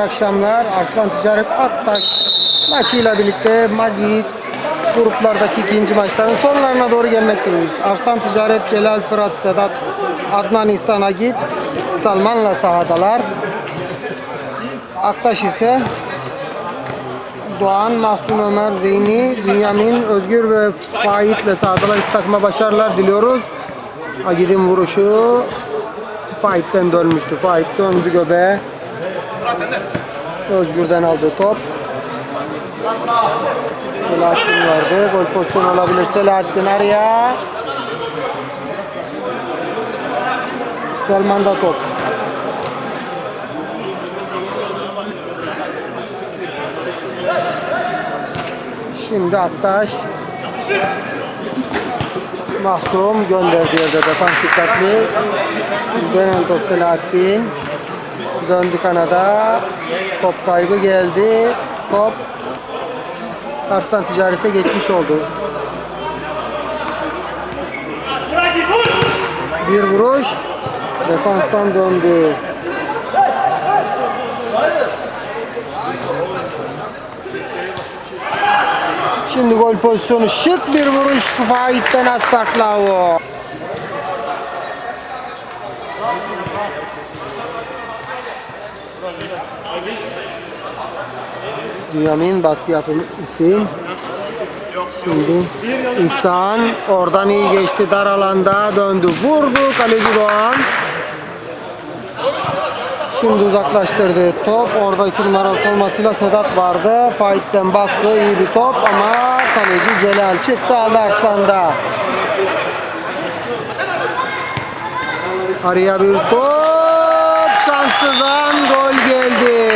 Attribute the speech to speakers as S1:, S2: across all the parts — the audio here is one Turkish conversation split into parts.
S1: Akşamlar. Arslan Ticaret Aktaş maçıyla birlikte Magi gruplardaki ikinci maçların sonlarına doğru gelmekteyiz. Arslan Ticaret, Celal Fırat, Sedat, Adnan İhsan Agit, Salman'la sahadalar. Aktaş ise Doğan, Mahsun Ömer, Zeyni, Bünyamin, Özgür ve Faik'le sahadalar. İki takıma başarılar diliyoruz. Agit'in vuruşu Faik'ten dönmüştü. Faik döndü göbeğe. Özgür'den aldığı top. Selahattin vardı. Gol pozisyonu olabilir. Selahattin araya. Selman'da top. Şimdi Aktaş. Mahsum gönderdi yerde defans dikkatli. Dönen top Selahattin. Döndü kanada. Top kaybı geldi. Top Arslan ticarete geçmiş oldu. Bir vuruş. Defanstan döndü. Şimdi gol pozisyonu şık bir vuruş Faik'ten az Bünyamin baskı yapım isim. Şimdi İhsan oradan iyi geçti dar alanda döndü vurdu kaleci Doğan. Şimdi uzaklaştırdı top. Orada iki numaralı olmasıyla Sedat vardı. Faik'ten baskı iyi bir top ama kaleci Celal çıktı aldı Arslan'da. Araya bir top. Şanssızdan gol geldi.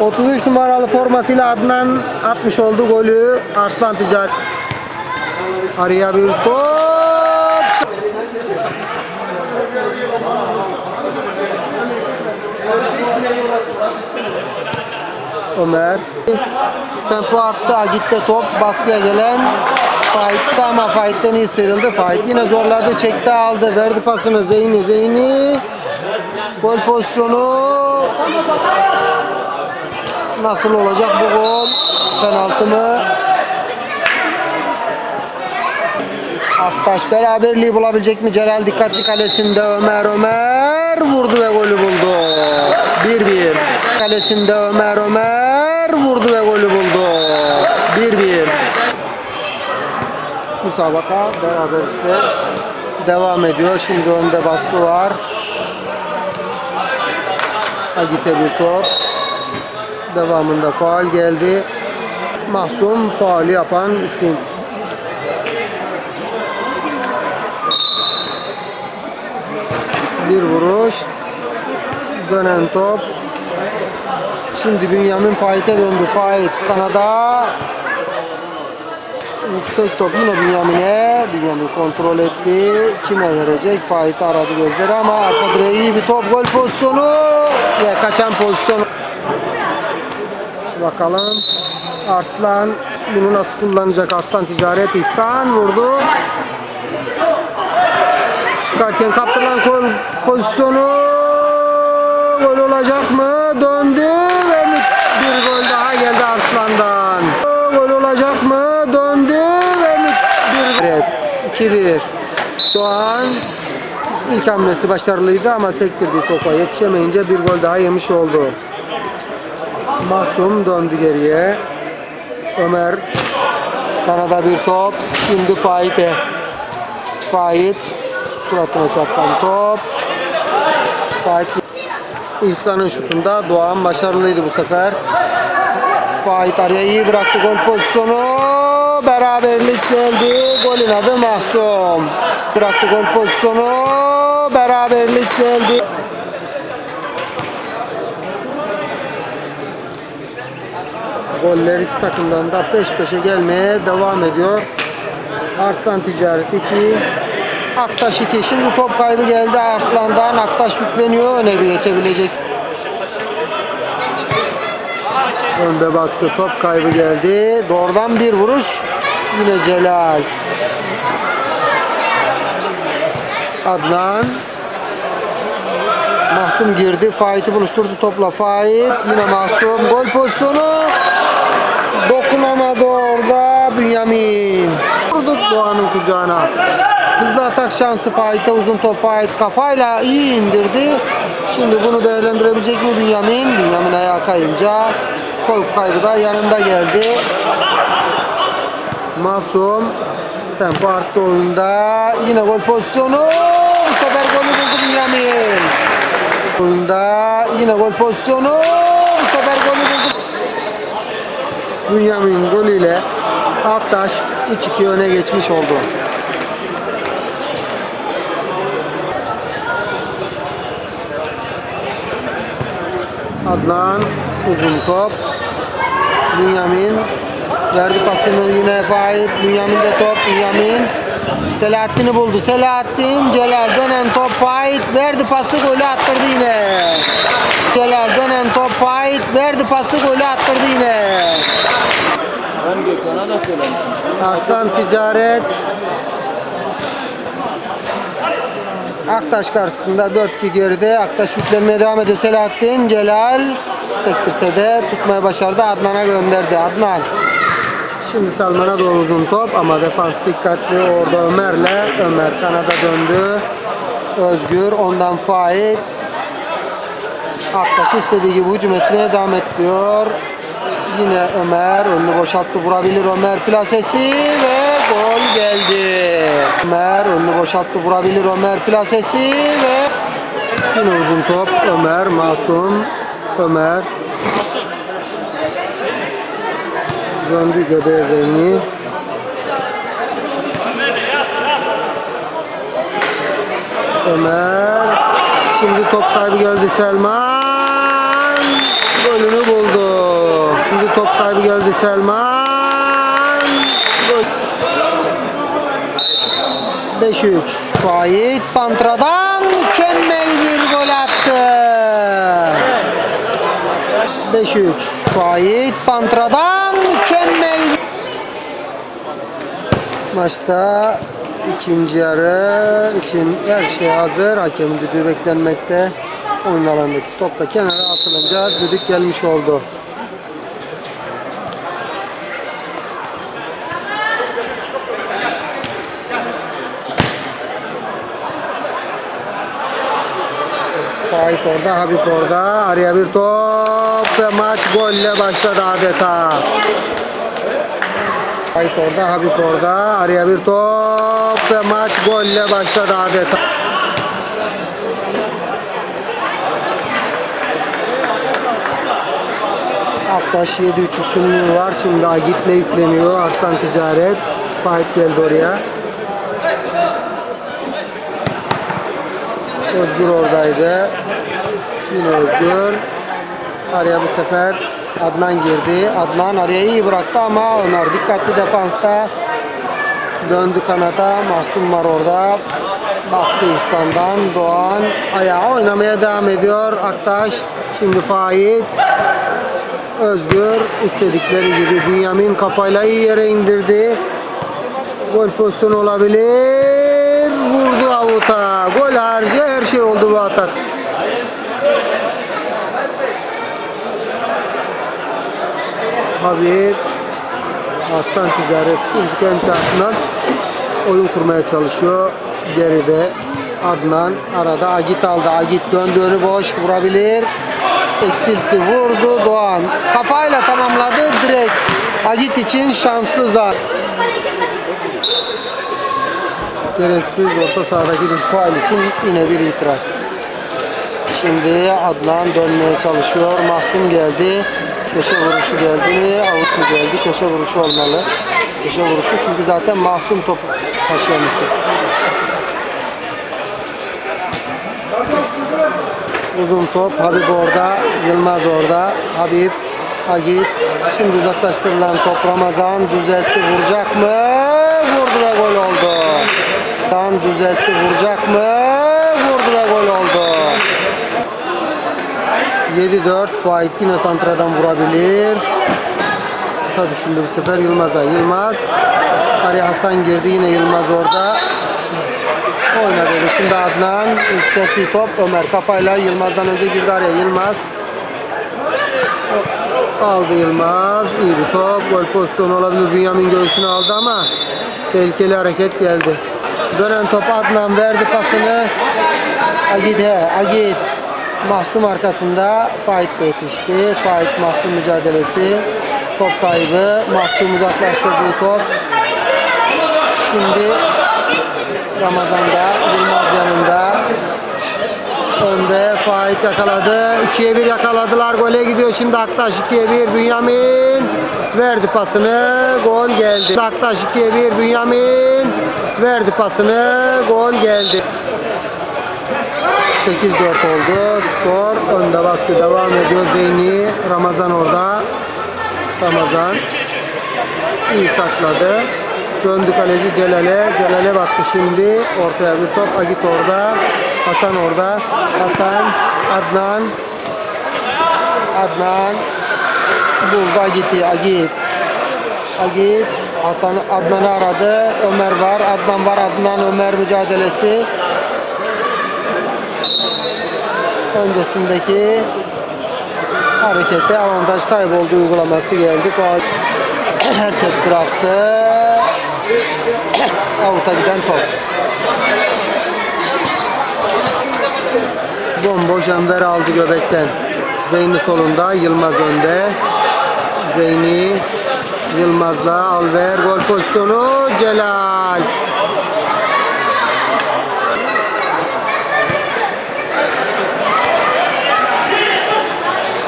S1: 33 numaralı formasıyla Adnan atmış oldu golü. Arslan Ticaret. Araya bir top. Ömer. Tempo arttı. Agit'te top. Baskıya gelen Faik'te ama Faik'ten iyi sıyrıldı. Faik yine zorladı. Çekti aldı. Verdi pasını Zeyni. Zeyni. Gol pozisyonu. Nasıl olacak bu gol? Penaltı mı? Aktaş beraberliği bulabilecek mi? Celal dikkatli kalesinde Ömer Ömer vurdu ve golü buldu. 1-1. Kalesinde Ömer Ömer vurdu ve golü buldu. 1-1. Müsabaka beraberlikte devam ediyor. Şimdi önde baskı var. Agite bir top. Devamında faal geldi. Mahsum faali yapan isim. Bir vuruş. Dönen top. Şimdi Bünyamin Faik'e döndü. Faik kanada. Yüksek top yine Bünyamin'e. Bünyamin kontrol etti. Kime verecek? Faik aradı gözleri ama arka direğe iyi bir top. Gol pozisyonu ve kaçan pozisyon. Bakalım. Arslan bunu nasıl kullanacak? Arslan ticaret İhsan vurdu. Çıkarken kaptırılan gol pozisyonu gol olacak mı? Döndü ve bir gol daha geldi Arslan'dan. Gol olacak mı? Döndü ve bir Evet 2-1. Doğan ilk hamlesi başarılıydı ama sektirdi topa. Yetişemeyince bir gol daha yemiş oldu. Masum döndü geriye. Ömer Kanada bir top. Şimdi Faik'e. Faik suratına çarpan top. Faik İhsan'ın şutunda Doğan başarılıydı bu sefer. Faik araya iyi bıraktı gol pozisyonu. Beraberlik geldi. Golün adı Mahsum. Bıraktı gol pozisyonu. Beraberlik geldi. Goller iki takımdan da peş peşe gelmeye devam ediyor. Arslan Ticaret 2, Aktaş 2. Şimdi top kaybı geldi Arslan'dan. Aktaş yükleniyor. Öne bir geçebilecek. Önde baskı top kaybı geldi. Doğrudan bir vuruş. Yine Celal. Adnan Mahsum girdi. Faik'i buluşturdu topla. Faik yine Mahsum. Gol pozisyonu. Dokunamadı orada Bünyamin. Vurduk Doğan'ın kucağına. Hızlı atak şansı Faik'te uzun top Faik kafayla iyi indirdi. Şimdi bunu değerlendirebilecek mi Bünyamin? Bünyamin ayağa kayınca kol kaybı da yanında geldi. Masum tempo arttı oyunda. Yine gol pozisyonu. Bu sefer golü buldu Bünyamin. Oyunda yine gol pozisyonu. Bu sefer golü buldu. Bünyamin golüyle Aktaş 3-2 öne geçmiş oldu. Adnan uzun top. Bünyamin verdi pasını yine Faik. Bünyamin de top. Bünyamin Selahattin'i buldu. Selahattin Celal dönen top Faik verdi pası golü attırdı yine. Celal dönen top Faik verdi pası golü attırdı yine.
S2: Ben da.
S1: Arslan Ticaret Aktaş karşısında 4-2 geride. Aktaş yüklenmeye devam ediyor. Selahattin Celal sektirse de tutmaya başardı. Adnan'a gönderdi. Adnan. Şimdi Salman'a doğru uzun top ama defans dikkatli. Orada Ömer'le. Ömer kanada döndü. Özgür ondan Faik. Aktaş istediği gibi hücum etmeye devam ediyor. Yine Ömer önünü boşalttı vurabilir Ömer plasesi ve gol geldi. Ömer önünü boşalttı vurabilir Ömer plasesi ve yine uzun top Ömer Masum Ömer döndü göbeğe Zengi. Ömer şimdi top kaybı geldi Selman golünü buldu. Şimdi top kaybı geldi Selman. Gol. 5-3. Faik Santra'dan mükemmel bir gol attı. 5-3. Faik Santra'dan mükemmel Maçta ikinci yarı için her şey hazır. Hakemin düdüğü beklenmekte. Oyun alanındaki top da kenara atılınca düdük gelmiş oldu. Sait orada, Habib orada. Araya bir top ve maç golle başladı adeta. Sait orada, Habib orada. Araya bir top ve maç golle başladı adeta. Aktaş 7-3 üstünlüğü var. Şimdi daha gitme yükleniyor. Arslan Ticaret. Faik geldi oraya. Özgür oradaydı. Yine Özgür. Araya bu sefer Adnan girdi. Adnan araya iyi bıraktı ama Ömer dikkatli defansta. Döndü kanata. Mahsum var orada. Baskı İhsan'dan. Doğan ayağa oynamaya devam ediyor. Aktaş. Şimdi Faik. Özgür istedikleri gibi Bünyamin kafayla iyi yere indirdi. Gol pozisyonu olabilir. Vurdu avuta. Gol harici her şey oldu bu atak. Habib Aslan Ticaret kendi tarafından oyun kurmaya çalışıyor. Geride Adnan arada Agit aldı. Agit döndü önü boş vurabilir. Eksiltti vurdu Doğan. Kafayla tamamladı direkt. Agit için şanssız Gereksiz orta sahadaki bir faal için yine bir itiraz. Şimdi Adnan dönmeye çalışıyor. Mahsum geldi. Köşe vuruşu geldi mi? Avut mu geldi? Köşe vuruşu olmalı. Köşe vuruşu çünkü zaten Mahsum top taşıyanısı. Uzun top. Habib orada. Yılmaz orada. Habib. Agit. Şimdi uzaklaştırılan top Ramazan. Düzeltti. Vuracak mı? Vurdu ve gol oldu. Dan düzeltti. Vuracak mı? Vurdu ve gol oldu. 7-4 Faik yine santradan vurabilir. Kısa düşündü bu sefer Yılmaz'a. Yılmaz. Araya Hasan girdi yine Yılmaz orada. Oyna dedi. Şimdi Adnan yükselttiği top Ömer kafayla Yılmaz'dan önce girdi araya Yılmaz. Aldı Yılmaz. İyi bir top. Gol pozisyonu olabilir. Bünyamin göğsünü aldı ama tehlikeli hareket geldi. Dönen top Adnan verdi pasını. Agit he. Agit. Mahsum arkasında Fait de yetişti. Fait Mahsum mücadelesi. Top kaybı. Mahsum uzaklaştırdığı top. Şimdi Ramazan'da Yılmaz yanında Faik yakaladı. 2'ye 1 yakaladılar. Gole gidiyor şimdi Aktaş 2'ye 1 Bünyamin verdi pasını. Gol geldi. Aktaş 2'ye 1 Bünyamin verdi pasını. Gol geldi. 8-4 oldu. Skor önde baskı devam ediyor. Zeyni Ramazan orada. Ramazan iyi sakladı. Döndü kaleci Celal'e. Celal'e baskı şimdi. Ortaya bir top. Agit orada. Hasan orada. Hasan. Adnan. Adnan. Buldu Agit'i. Agit. Agit. Hasan Adnan'ı aradı. Ömer var. Adnan var. Adnan Ömer mücadelesi. Öncesindeki harekete avantaj kayboldu uygulaması geldi. Herkes bıraktı. Avuta giden top. Bomboş Enver aldı göbekten. Zeyni solunda, Yılmaz önde. Zeyni Yılmaz'la Alver gol pozisyonu Celal.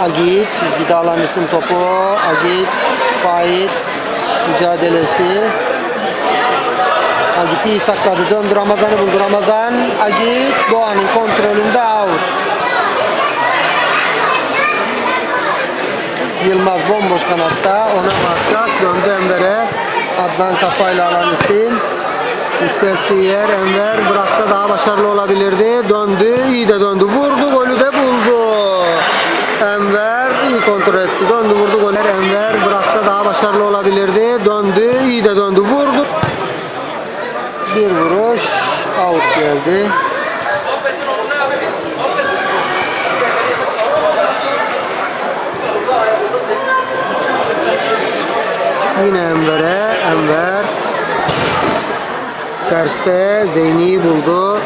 S1: Agit çizgide alan isim topu. Agit, Faik mücadelesi. Agit iyi sakladı. Döndü Ramazan'ı buldu. Ramazan, Agit, Doğan'ın kontrolünde out. Yılmaz bomboş kanatta. Ona bakacak. Döndü Enver'e. Adnan kafayla alan isim. Yükselttiği yer Enver bıraksa daha başarılı olabilirdi. Döndü, iyi de döndü. Vurdu, golü de buldu. Enver iyi kontrol etti. Döndü, vurdu golü. Enver bıraksa daha başarılı olabilirdi. Döndü, iyi de döndü. Vurdu. Bir vuruş, out geldi. Yine Enver'e, Enver. Terste Zeyni'yi buldu.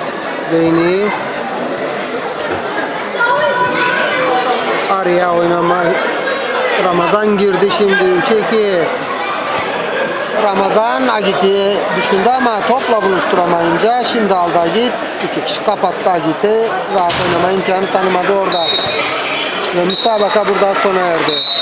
S1: Zeyni. Araya oynama. Ramazan girdi şimdi 3-2. Ramazan Agit'i düşündü ama topla buluşturamayınca şimdi aldı Agit. İki kişi kapattı Agit'i. Rahat oynama imkanı tanımadı orada. Ve müsabaka burada sona erdi.